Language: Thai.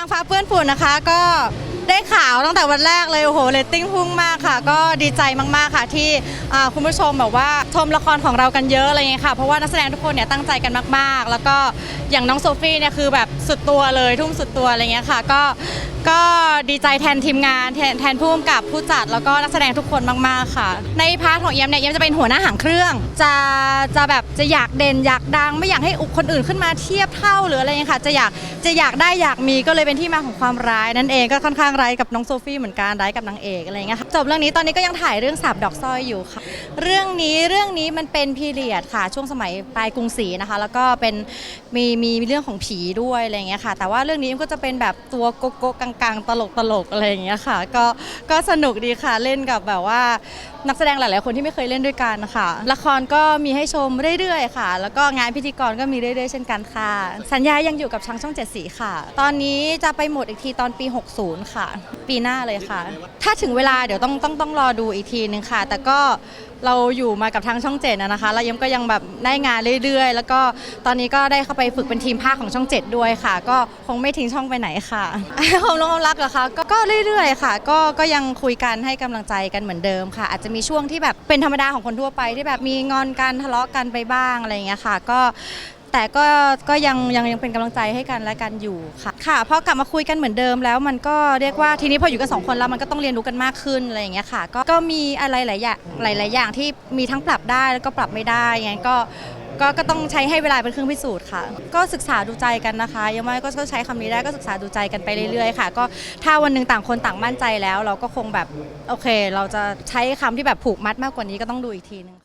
างฟ้าเพื่อนฝุ่นนะคะ ก็ได้ข่าวตั้งแต่วันแรกเลย โอ้โหเรตติ้งพุ่งมากค่ะ ก็ดีใจมาก ๆ ค่ะ ที่คุณผู้ชมแบบว่าชมละครของเรากันเยอะอะไรเงี้ยค่ะ เพราะว่านักแสดงทุกคนเนี่ยตั้งใจกันมาก ๆ แล้วก็อย่างน้องโซฟี่เนี่ยคือแบบสุดตัวเลยทุ่มสุดตัวอะไรเงี้ยค่ะ ก็ก็ดีใจแทนทีมงานแทนแทนผู้กำกับผู้จัดแล้วก็นักแสดงทุกคนมากๆค่ะ ในพาร์ทของเอียมเนี่ยเอียมจะเป็นหัวหน้าหางเครื่อง จะจะแบบจะอยากเด่นอยากดัง ไม่อยากให้อุคนอื่นขึ้นมาเทียบเท่าหรืออะไรเงี้ยค่ะ จะอยากจะอยากได้อยากมีก็เลยเป็นที่มาของความร้ายนั่นเองก็ค่อนข้างร้ายกับน้องโซฟี่เหมือนกันร้ายกับนางเอกอะไรเงี้ยค่ะจบเรื่องนี้ตอนนี้ก็ยังถ่ายเรื่องสาบดอกสร้อยอยู่ค่ะ เรื่องนี้เรื่องนี้มันเป็นพีเรียดค่ะ ช่วงสมัยปลายกรุงศรีนะคะ แล้วก็เป็นมีมีเรื่องของผีด้วยอะไรเงี้ยค่ะ แต่ว่าเรื่องนี้ก็จะเป็นแบบตัวโกโก้กังๆตลกตลกๆอะไรอย่างเงี้ยค่ะ ก็ก็สนุกดีค่ะเล่นกับแบบว่านักแสดงหลายๆ คนที่ไม่เคยเล่นด้วยกันค่ะ ละครก็มีให้ชมเรื่อยๆ ค่ะ แล้วก็งานพิธีกรก็มีเรื่อยๆ เช่นกันค่ะ สัญญายังอยู่กับช้างช่องเจ็ดสีค่ะ ตอนนี้จะไปหมดอีกทีตอนปี 60 ค่ะ ปีหน้าเลยค่ะ ถ้าถึงเวลาเดี๋ยวต้องต้องต้องรอดูอีกทีนึงค่ะ แต่ก็เราอยู่มากับทางช่องเจ็ดนะคะแล้วยังก็ยังแบบได้งานเรื่อยๆ แล้วก็ตอนนี้ก็ได้เข้าไปฝึกเป็นทีมภาคของช่องเจ็ดด้วยค่ะ ก็คงไม่ทิ้งช่องไปไหนค่ะความรักความรักเหรอคะก็ก็เรื่อยๆ ค่ะ ก็ก็ยังคุยกันให้กำลังใจกันเหมือนเดิมค่ะ อาจจะมีช่วงที่แบบเป็นธรรมดาของคนทั่วไปที่แบบมีงอนกันทะเลาะกันไปบ้างอะไรอย่างเงี้ยค่ะ ก็แต่ก็ก็ยังยังยังเป็นกำลังใจให้กันและกันอยู่ค่ะค่ะพอกลับมาคุยกันเหมือนเดิมแล้วมันก็เรียกว่าทีนี้พออยู่กันสองคนแล้วมันก็ต้องเรียนรู้กันมากขึ้นอะไรอย่างเงี้ยค่ะ ก็ก็มีอะไรหลายอย่างหลาย ๆ อย่างที่มีทั้งปรับได้แล้วก็ปรับไม่ได้งั้นก็ ก็ก็ต้องใช้ให้เวลาเป็นเครื่องพิสูจน์ค่ะ ก็ศึกษาดูใจกันนะคะ ยังไม่ก็ก็ใช้คำนี้ได้ก็ศึกษาดูใจกันไปเรื่อยๆค่ะ ก็ถ้าวันหนึ่งต่างคนต่างมั่นใจแล้ว เราก็คงแบบโอเค เราจะใช้คำที่แบบผูกมัดมากกว่านี้ก็ต้องดูอีกทีนึง